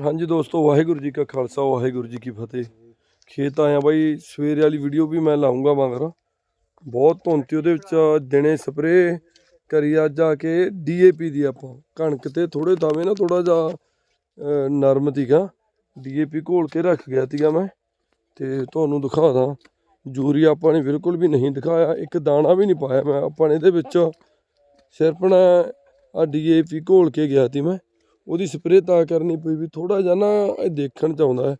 ਹਾਂਜੀ ਦੋਸਤੋ ਵਾਹਿਗੁਰੂ ਜੀ ਕਾ ਖਾਲਸਾ ਵਾਹਿਗੁਰੂ ਜੀ ਕੀ ਫਤਿਹ। ਖੇਤ ਆਇਆ ਬਾਈ ਸਵੇਰੇ ਵਾਲੀ ਵੀਡੀਓ ਵੀ ਮੈਂ ਲਾਉਂਗਾ ਮਗਰ। ਬਹੁਤ ਧੁੰਤੀ ਉਹਦੇ ਵਿੱਚ ਦਿਨੇ ਸਪਰੇ ਕਰੀ ਅੱਜ ਜਾ ਕੇ ਡੀਏਪੀ ਦੀ ਆਪਾਂ। ਕਣਕ ਤੇ ਥੋੜੇ ਦਾਵੇਂ ਨਾ ਥੋੜਾ ਜਿਹਾ ਅਹ, ਨਰਮ ਤੀਗਾ ਡੀਏਪੀ ਘੋਲ ਕੇ ਰੱਖ ਗਿਆ ਤੀਗਾ ਮੈਂ ਤੇ ਤੁਹਾਨੂੰ ਦਿਖਾਦਾ ਯੂਰੀਆ ਆਪਾਂ ਨੇ ਬਿਲਕੁਲ ਵੀ ਨਹੀਂ ਦਿਖਾਇਆ ਇੱਕ ਦਾਣਾ ਵੀ ਨਹੀਂ ਪਾਇਆ ਮੈਂ ਆਪਾਂ ਨੇ ਇਹਦੇ ਵਿੱਚ। ਸਿਰਫ ਨਾ ਆ ਡੀਏਪੀ ਘੋਲ ਕੇ ਗਿਆ ਤੀ ਮੈਂ। ਉਹਦੀ ਸਪਰੇਅ ਤਾਂ ਕਰਨੀ ਪਈ ਵੀ ਥੋੜਾ ਜਿਹਾ ਨਾ ਇਹ ਦੇਖਣ ਚ ਆਉਂਦਾ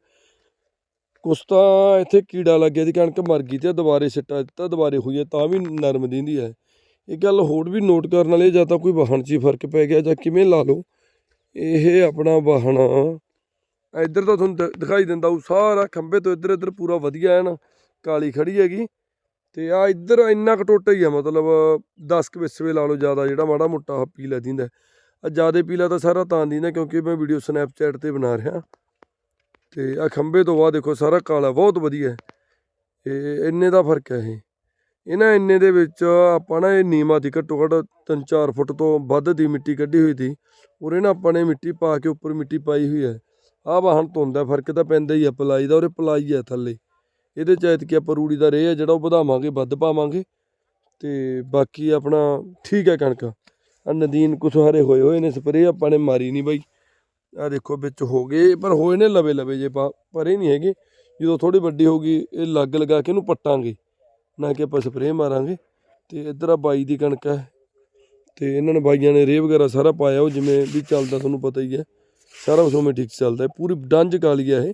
ਕੁਛ ਤਾਂ ਇੱਥੇ ਕੀੜਾ ਲੱਗ ਗਿਆ ਦੀ ਕਣਕ ਮਰ ਗਈ ਤੇ ਦੁਬਾਰੇ ਸਿੱਟਾ ਦਿੱਤਾ, ਦੁਬਾਰੇ ਹੋਈ ਹੈ ਤਾਂ ਵੀ ਨਰਮ ਦਿੰਦੀ ਹੈ। ਇਹ ਗੱਲ ਹੋਰ ਵੀ ਨੋਟ ਕਰਨ ਵਾਲੀ ਜਾਂ ਤਾਂ ਕੋਈ ਵਾਹਣ 'ਚ ਹੀ ਫ਼ਰਕ ਪੈ ਗਿਆ, ਜਾਂ ਕਿਵੇਂ ਲਾ ਲਓ। ਇਹ ਆਪਣਾ ਵਾਹਣ ਇੱਧਰ ਤਾਂ ਤੁਹਾਨੂੰ ਦ- ਦਿਖਾਈ ਦਿੰਦਾ ਉਹ ਸਾਰਾ ਖੰਭੇ ਤੋਂ ਇੱਧਰ ਇੱਧਰ ਪੂਰਾ ਵਧੀਆ ਹੈ ਨਾ ਕਾਲੀ ਖੜੀ ਹੈਗੀ। ਤੇ ਆ ਇੱਧਰ ਇੰਨਾ ਕਟੋਟਾ ਹੀ ਆ ਮਤਲਬ 10 ਕੁ ਵਿਸਵੇ ਲਾ ਲਓ ਜ਼ਿਆਦਾ, ਜਿਹੜਾ ਮਾੜਾ ਮੋਟਾ ਪੀਲਾ ਦਿੰਦਾ ਜ਼ਿਆਦਾ ਪੀਲਾ ਤਾਂ ਸਾਰਾ ਤਾਂ ਦਿੰਦਾ ਕਿਉਂਕਿ ਮੈਂ ਵੀਡੀਓ ਸਨੈਪਚੈਟ ਤੇ ਬਣਾ ਰਿਹਾ। ਤੇ ਆ ਖੰਬੇ ਤੋਂ ਬਾਅਦ ਦੇਖੋ, ਸਾਰਾ ਕਾਲਾ, ਬਹੁਤ ਵਧੀਆ ਇਹ, ਇੰਨੇ ਦਾ ਫ਼ਰਕ ਹੈ ਇਹ। ਇਹਨਾਂ ਇੰਨੇ ਦੇ ਵਿੱਚ ਆਪਾਂ ਨਾ ਇਹ ਨੀਮਾ ਦੀ ਘੱਟੋ ਘੱਟ 3-4 ਫੁੱਟ ਤੋਂ ਵੱਧ ਦੀ ਮਿੱਟੀ ਕੱਢੀ ਹੋਈ ਸੀ। ਉਰੇ ਨਾ ਆਪਾਂ ਨੇ ਮਿੱਟੀ ਪਾ ਕੇ ਉੱਪਰ ਮਿੱਟੀ ਪਾਈ ਹੋਈ ਹੈ। ਆਹ ਵਾਹਣ ਧੁੰਦਾ ਫ਼ਰਕ ਤਾਂ ਪੈਂਦਾ ਹੀ ਆ ਪਲਾਈ ਦਾ ਔਰ ਇਹ ਪਲਾਈ ਹੈ ਥੱਲੇ। ਇਹਦੇ ਚ ਐਤਕੀ ਆਪਾਂ ਰੂੜੀ ਦਾ ਰੇਹ ਹੈ, ਜਿਹੜਾ ਉਹ ਵਧਾਵਾਂਗੇ, ਵੱਧ ਪਾਵਾਂਗੇ। ਤੇ ਬਾਕੀ ਆਪਣਾ ਠੀਕ ਹੈ ਕਣਕ। ਨਦੀਨ ਕੁਛ ਹਰੇ ਹੋਏ ਹੋਏ ਨੇ ਸਪਰੇ ਆਪਾਂ ਨੇ ਮਾਰੀ ਨਹੀਂ ਬਾਈ। ਆ ਦੇਖੋ ਵਿੱਚ ਹੋ ਗਏ, ਪਰ ਹੋਏ ਨੇ ਲਵੇ ਲਵੇ ਜੇ ਪਾ ਪਰੇ ਨਹੀਂ ਹੈਗੇ। ਜਦੋਂ ਥੋੜੀ ਵੱਡੀ ਹੋਗੀ ਇਹ ਲੱਗ ਲਗਾ ਕੇ ਇਹਨੂੰ ਪੱਟਾਂਗੇ, ਨਾ ਕਿ ਆਪਾਂ ਸਪਰੇ ਮਾਰਾਂਗੇ। ਤੇ ਇੱਧਰ ਆ ਬਾਈ ਦੀ ਕਣਕ ਹੈ ਤੇ ਇਹਨਾਂ ਨੇ ਬਾਈਆਂ ਨੇ ਰੇਹ ਵਗੈਰਾ ਸਾਰਾ ਪਾਇਆ, ਉਹ ਜਿਵੇਂ ਵੀ ਚੱਲਦਾ ਤੁਹਾਨੂੰ ਪਤਾ ਹੀ ਹੈ। ਸਾਰਾ ਕੁਛ ਉਵੇਂ ਠੀਕ ਚੱਲਦਾ ਹੈ, ਪੂਰੀ ਡੰਜ ਕਾਲੀ ਹੈ ਇਹ।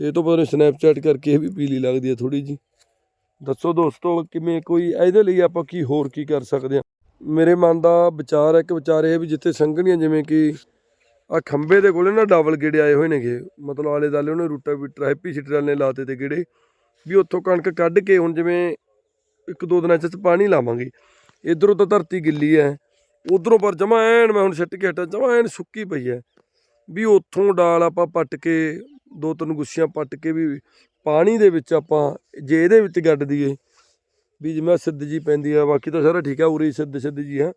ਤੇ ਇਹ ਤੋਂ ਬਾਅਦ ਸਨੈਪਚੈਟ ਕਰਕੇ ਇਹ ਵੀ ਪੀਲੀ ਲੱਗਦੀ ਹੈ ਥੋੜੀ ਜੀ ਦੱਸੋ ਦੋਸਤੋ, ਕਿਵੇਂ ਕੋਈ ਇਹਦੇ ਲਈ ਆਪਾਂ ਕੀ ਹੋਰ ਕੀ ਕਰ ਸਕਦੇ ਹਾਂ? ਮੇਰੇ ਮਨ ਦਾ ਵਿਚਾਰ ਹੈ ਕਿ ਵਿਚਾਰ ਇਹ ਵੀ ਜਿੱਥੇ ਸੰਘਣੀਆਂ ਜਿਵੇਂ ਕਿ ਆ ਖੰਬੇ ਦੇ ਕੋਲੇ ਨਾ ਡਬਲ ਗੇੜੇ ਆਏ ਹੋਏ ਨੇਗੇ, ਮਤਲਬ ਆਲੇ ਦਾਲੇ ਉਹਨੇ ਰੂਟਾ ਬੀਟਰ, ਹੈਪੀ ਸੀਟਰ ਨੇ ਲਾਤੇ ਤੇ ਗੇੜੇ, ਵੀ ਉੱਥੋਂ ਕਣਕ ਕੱਢ ਕੇ ਹੁਣ ਜਿਵੇਂ ਇੱਕ ਦੋ ਦਿਨਾਂ ਚ ਪਾਣੀ ਲਾਵਾਂਗੇ। ਇਧਰੋਂ ਤਾਂ ਧਰਤੀ ਗਿੱਲੀ ਹੈ, ਉਧਰੋਂ ਪਰ ਜਮਾ ਐਨ ਮੈਂ ਹੁਣ ਸਿੱਟ ਕੇ ਹਟਾ ਜਮਾ ਐਨ ਸੁੱਕੀ ਪਈ ਹੈ। ਵੀ ਉੱਥੋਂ ਡਾਲ ਆਪਾਂ ਪੱਟ ਕੇ, ਦੋ ਤਿੰਨ ਗੁੱਸੀਆਂ ਪੱਟ ਕੇ ਵੀ ਪਾਣੀ ਦੇ ਵਿੱਚ ਆਪਾਂ, ਜੇ ਇਹਦੇ ਵਿੱਚ ਗੱਡ ਦਈਏ ਵੀ ਜਿਵੇਂ ਸਿੱਧ ਜੀ ਪੈਂਦੀ ਆ, ਬਾਕੀ ਤਾਂ ਸਾਰਾ ਠੀਕ ਆ, ਉਰੇ ਸਿੱਧ ਸਿੱਧ ਜੀ ਹੈ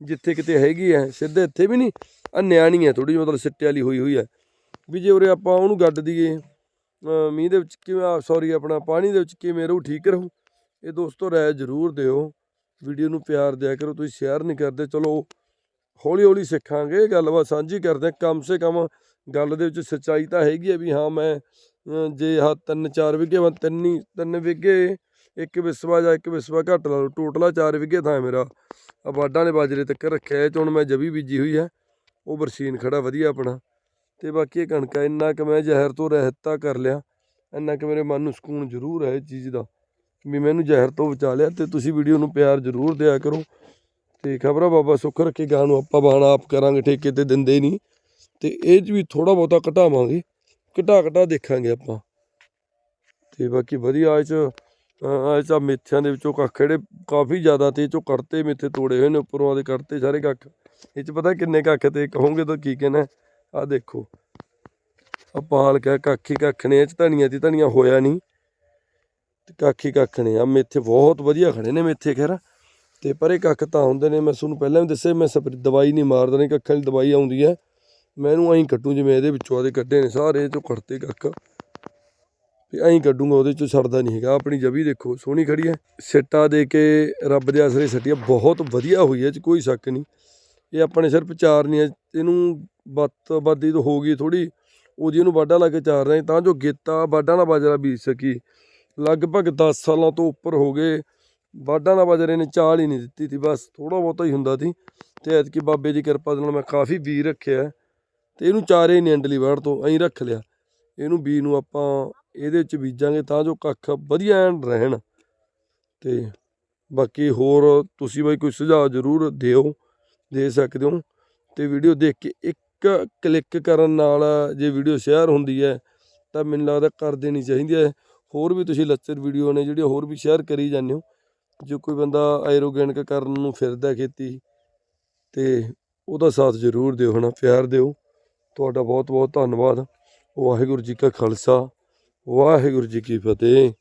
ਜਿੱਥੇ ਕਿਤੇ ਹੈਗੀ ਹੈ ਸਿੱਧੇ ਇੱਥੇ ਵੀ ਨਹੀਂ ਆ ਨਿਆਣੀ ਹੈ ਥੋੜੀ ਮਤਲਬ ਸਿੱਟੇ ਵਾਲੀ ਹੋਈ ਹੋਈ ਹੈ ਵੀ ਜੇ ਉਰੇ ਆਪਾਂ ਉਹਨੂੰ ਗੱਡ ਦਈਏ ਮੀਂਹ ਦੇ ਵਿੱਚ ਕਿਵੇਂ ਸੌਰੀ ਆਪਣਾ ਪਾਣੀ ਦੇ ਵਿੱਚ ਕਿਵੇਂ ਰਹੂ, ਠੀਕ ਰਹੂ, ਇਹ ਦੋਸਤੋ ਰਾਏ ਜ਼ਰੂਰ ਦਿਓ। ਵੀਡੀਓ ਨੂੰ ਪਿਆਰ ਦਿਆ ਕਰੋ, ਤੁਸੀਂ ਸ਼ੇਅਰ ਨਹੀਂ ਕਰਦੇ, ਚਲੋ ਹੌਲੀ ਹੌਲੀ ਸਿੱਖਾਂਗੇ, ਗੱਲਬਾਤ ਸਾਂਝੀ ਕਰਦੇ ਕਮ ਸੇ ਕਮ ਗੱਲ ਦੇ ਵਿੱਚ ਸੱਚਾਈ ਤਾਂ ਹੈਗੀ ਹੈ ਵੀ ਹਾਂ, ਮੈਂ ਜੇ ਹਾਂ ਤਿੰਨ ਚਾਰ ਵਿਗੇ ਮੈਂ ਤਿੰਨ ਹੀ, ਤਿੰਨ ਵਿਗੇ ਇੱਕ ਵਿਸਵਾ ਜਾਂ ਇੱਕ ਵਿਸਵਾ ਘੱਟ ਲਾ ਲਓ, ਟੋਟਲਾ 4 ਵਿਗੇ ਥਾਂ ਮੇਰਾ। ਆ ਬਾਡਾਂ ਨੇ ਬਾਜਰੇ ਤੱਕ ਰੱਖਿਆ ਇਹ 'ਚ, ਹੁਣ ਮੈਂ ਜਵੀ ਬੀਜੀ ਹੋਈ ਹੈ। ਉਹ ਬਰਸੀਨ ਖੜਾ, ਵਧੀਆ ਆਪਣਾ। ਤੇ ਬਾਕੀ ਇਹ ਕਣਕਾ ਇੰਨਾ ਕਿ ਮੈਂ ਜ਼ਹਿਰ ਤੋਂ ਰਹਿਤਾ ਕਰ ਲਿਆ। ਇੰਨਾ ਕਿ ਮੇਰੇ ਮਨ ਨੂੰ ਸਕੂਨ ਜ਼ਰੂਰ ਹੈ ਇਹ ਚੀਜ਼ ਦਾ, ਵੀ ਮੈਨੂੰ ਜ਼ਹਿਰ ਤੋਂ ਬਚਾ ਲਿਆ ਤੇ ਤੁਸੀਂ ਵੀਡੀਓ ਨੂੰ ਪਿਆਰ ਜ਼ਰੂਰ ਦਿਆ ਕਰੋ। ਤੇ ਖਬਰਾਂ ਬਾਬਾ ਸੁੱਖ ਰੱਖੇ ਗਾਂ ਨੂੰ ਆਪਾਂ ਬਾਣਾ ਆਪ ਕਰਾਂਗੇ, ਠੇਕੇ ਤੇ ਦਿੰਦੇ ਨਹੀਂ। ਤੇ ਇਹ 'ਚ ਵੀ ਥੋੜਾ ਬਹੁਤਾ ਘਟਾਵਾਂਗੇ ਘਟਾ ਘਟਾ ਦੇਖਾਂਗੇ ਆਪਾਂ। ਤੇ ਬਾਕੀ ਵਧੀਆ ਇਹ 'ਚ ਇਹ 'ਚ ਆਹ ਮੇਥਿਆਂ ਦੇ ਵਿੱਚੋਂ ਕੱਖ ਜਿਹੜੇ ਕਾਫੀ ਜ਼ਿਆਦਾ ਤੇ ਇਹ 'ਚੋਂ ਕੱਢਤੇ ਮੇਥੇ ਤੋੜੇ ਹੋਏ ਨੇ, ਉੱਪਰੋਂ ਆਦੇ ਕੱਢਤੇ ਸਾਰੇ ਕੱਖ। ਇਹ 'ਚ ਪਤਾ ਕਿੰਨੇ ਕੱਖ ਤੇ ਕਹੋਗੇ ਤਾਂ ਕੀ ਕਹਿਣਾ ਆ ਦੇਖੋ। ਆ ਪਾਲ ਕੇ ਕੱਖ ਹੀ ਕੱਖ ਨੇ, ਇਹ 'ਚ ਧਨੀਆ ਦੀ ਧਨੀਆ ਹੋਇਆ ਨਹੀਂ। ਤੇ ਕੱਖ ਹੀ ਕੱਖ ਨੇ ਆ ਮੇਥੇ ਬਹੁਤ ਵਧੀਆ ਖੜੇ ਨੇ ਮੇਥੇ, ਖੈਰ। ਤੇ ਪਰ ਇਹ ਕੱਖ ਤਾਂ ਹੁੰਦੇ ਨੇ, ਮੈਂ ਤੁਹਾਨੂੰ ਪਹਿਲਾਂ ਵੀ ਦੱਸਿਆ, ਮੈਂ ਸਪਰੇ ਦਵਾਈ ਨਹੀਂ ਮਾਰਦਾ ਨਹੀਂ, ਕੱਖਾਂ ਦੀ ਦਵਾਈ ਆਉਂਦੀ ਹੈ। ਮੈਂ ਇਹਨੂੰ ਐਂ ਕੱਢੂ ਜਿਵੇਂ ਇਹਦੇ ਵਿੱਚੋਂ ਆਦੇ ਕੱਢੇ ਨੇ, ਸਾਰੇ ਇਹ ਚੋਂ ਕੱਢਤੇ ਕੱਖ। ਐਂ ਕੱਢੂਗਾ, ਉਹਦੇ ਚੋਂ ਛੱਡਦਾ ਨਹੀਂ ਹੈਗਾ। ਆਪਣੀ ਜਵੀ ਦੇਖੋ, ਸੋਹਣੀ ਖੜੀ ਹੈ। ਸਿੱਟਾ ਦੇ ਕੇ ਰੱਬ ਦੇ ਆਸਰੇ ਸੱਟੀਆਂ, ਬਹੁਤ ਵਧੀਆ ਹੋਈ ਹੈ ਚ ਕੋਈ ਸ਼ੱਕ ਨਹੀਂ। ਇਹ ਆਪਣੇ ਸਿਰਫ ਚਾਰ ਨਹੀਂ ਹੈ ਇਹਨੂੰ ਬੱਤ ਬਾਦੀ ਤੋਂ ਹੋ ਗਈ ਥੋੜੀ ਉਹਦੀ ਇਹਨੂੰ ਵਾਢਾ ਲਾ ਕੇ ਚਾਰ ਰਹੇ ਤਾਂ ਜੋ ਗੇਤਾ ਵਾਢਾ ਨਾਲ ਬਾਜਰਾ ਬੀਜ ਸਕੀ। ਲਗਭਗ 10 ਸਾਲਾਂ ਤੋਂ ਉੱਪਰ ਹੋ ਗਏ। ਵਾਢਾ ਨਾਲ ਬਾਜਰੇ ਨੇ ਚਾਲ ਹੀ ਨਹੀਂ ਦਿੱਤੀ ਸੀ, ਬਸ ਥੋੜਾ ਬਹੁਤਾ ਹੀ ਹੁੰਦਾ ਸੀ। ਤੇ ਐਤਕੀ ਬਾਬੇ ਦੀ ਕਿਰਪਾ ਦੇ ਨਾਲ ਮੈਂ ਕਾਫੀ ਬੀ ਰੱਖਿਆ। ਤੇ ਇਹਨੂੰ ਚਾਰੇ ਹੀ ਨਹੀਂ ਅੰਡਲੀ ਵਾੜ ਤੋਂ ਐਂ ਰੱਖ ਲਿਆ। ਇਹਨੂੰ ਬੀ ਨੂੰ ਆਪਾਂ ਇਹਦੇ 'ਚ ਬੀਜਾਂਗੇ ਤਾਂ ਜੋ ਕੱਖ ਵਧੀਆ ਐਨ ਰਹਿਣ। ਤੇ ਬਾਕੀ ਹੋਰ ਤੁਸੀਂ ਬਾਈ ਕੋਈ ਸੁਝਾਅ ਜ਼ਰੂਰ ਦਿਓ, ਦੇ ਸਕਦੇ ਹੋ। ਤੇ ਵੀਡੀਓ ਦੇਖ ਕੇ ਇੱਕ ਕਲਿੱਕ ਕਰਨ ਨਾਲ ਜੇ ਵੀਡੀਓ ਸ਼ੇਅਰ ਹੁੰਦੀ ਹੈ, ਤਾਂ ਮੈਨੂੰ ਲੱਗਦਾ ਕਰ ਦੇਣੀ ਚਾਹੀਦੀ ਹੈ। ਹੋਰ ਵੀ ਤੁਸੀਂ ਲੱਚਰ ਵੀਡੀਓ ਨੇ ਜਿਹੜੀਆਂ ਹੋਰ ਵੀ ਸ਼ੇਅਰ ਕਰੀ ਜਾਂਦੇ ਹੋ, ਜੋ ਕੋਈ ਬੰਦਾ ਐਰੋਗੈਨਿਕ ਕਰਨ ਨੂੰ ਫਿਰਦਾ ਖੇਤੀ, ਤੇ ਉਹਦਾ ਸਾਥ ਜ਼ਰੂਰ ਦਿਓ ਹਨਾ, ਪਿਆਰ ਦਿਓ। ਤੁਹਾਡਾ ਬਹੁਤ ਬਹੁਤ ਧੰਨਵਾਦ। ਵਾਹਿਗੁਰੂ ਜੀ ਕਾ ਖਾਲਸਾ। ਵਾਹਿਗੁਰੂ ਜੀ ਕੀ ਫਤਿਹ